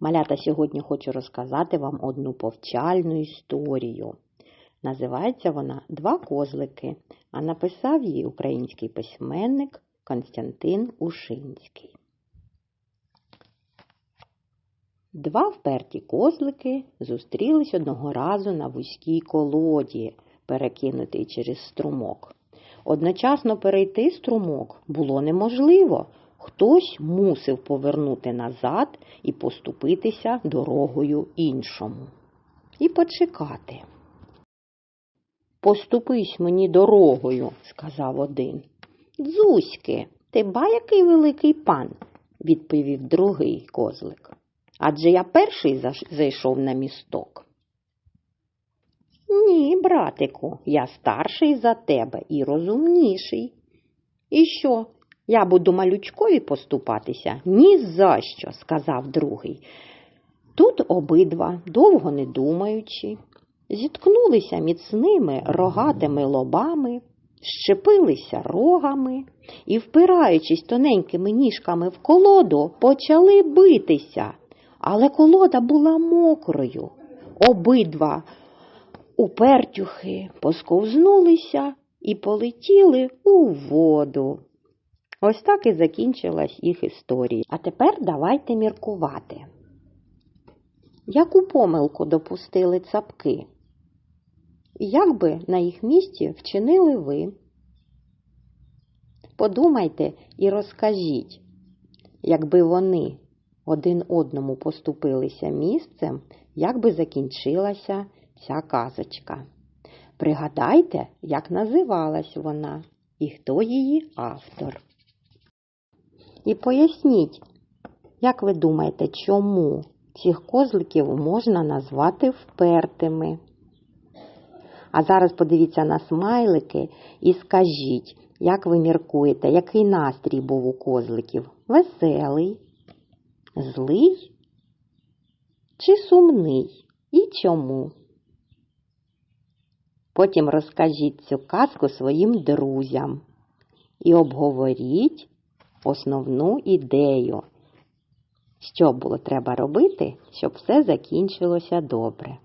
Малята, сьогодні хочу розказати вам одну повчальну історію. Називається вона Два козлики, а написав її український письменник Константин Ушинський. Два вперті козлики зустрілись одного разу на вузькій колоді, перекинутий через струмок. Одночасно перейти струмок було неможливо. Хтось мусив повернути назад і поступитися дорогою іншому. І почекати. Поступись мені дорогою, сказав один. Дзузьки, ти ба який великий пан, відповів другий козлик. Адже я перший зайшов на місток. Ні, братику, я старший за тебе і розумніший. І що? Я буду малючкові поступатися? Ні за що, сказав другий. Тут обидва, довго не думаючи, зіткнулися міцними рогатими лобами, щепилися рогами і, впираючись тоненькими ніжками в колоду, почали битися. Але колода була мокрою. Обидва упертюхи посковзнулися і полетіли у воду. Ось так і закінчилась їх історія. А тепер давайте міркувати. Яку помилку допустили цапки? Як би на їх місці вчинили ви? Подумайте і розкажіть, якби вони один одному поступилися місцем, як би закінчилася ця казочка. Пригадайте, як називалась вона і хто її автор. І поясніть, як ви думаєте, чому цих козликів можна назвати впертими? А зараз подивіться на смайлики і скажіть, як ви міркуєте, який настрій був у козликів? Веселий, злий чи сумний? І чому? Потім розкажіть цю казку своїм друзям і обговоріть основну ідею, що було треба робити, щоб все закінчилося добре.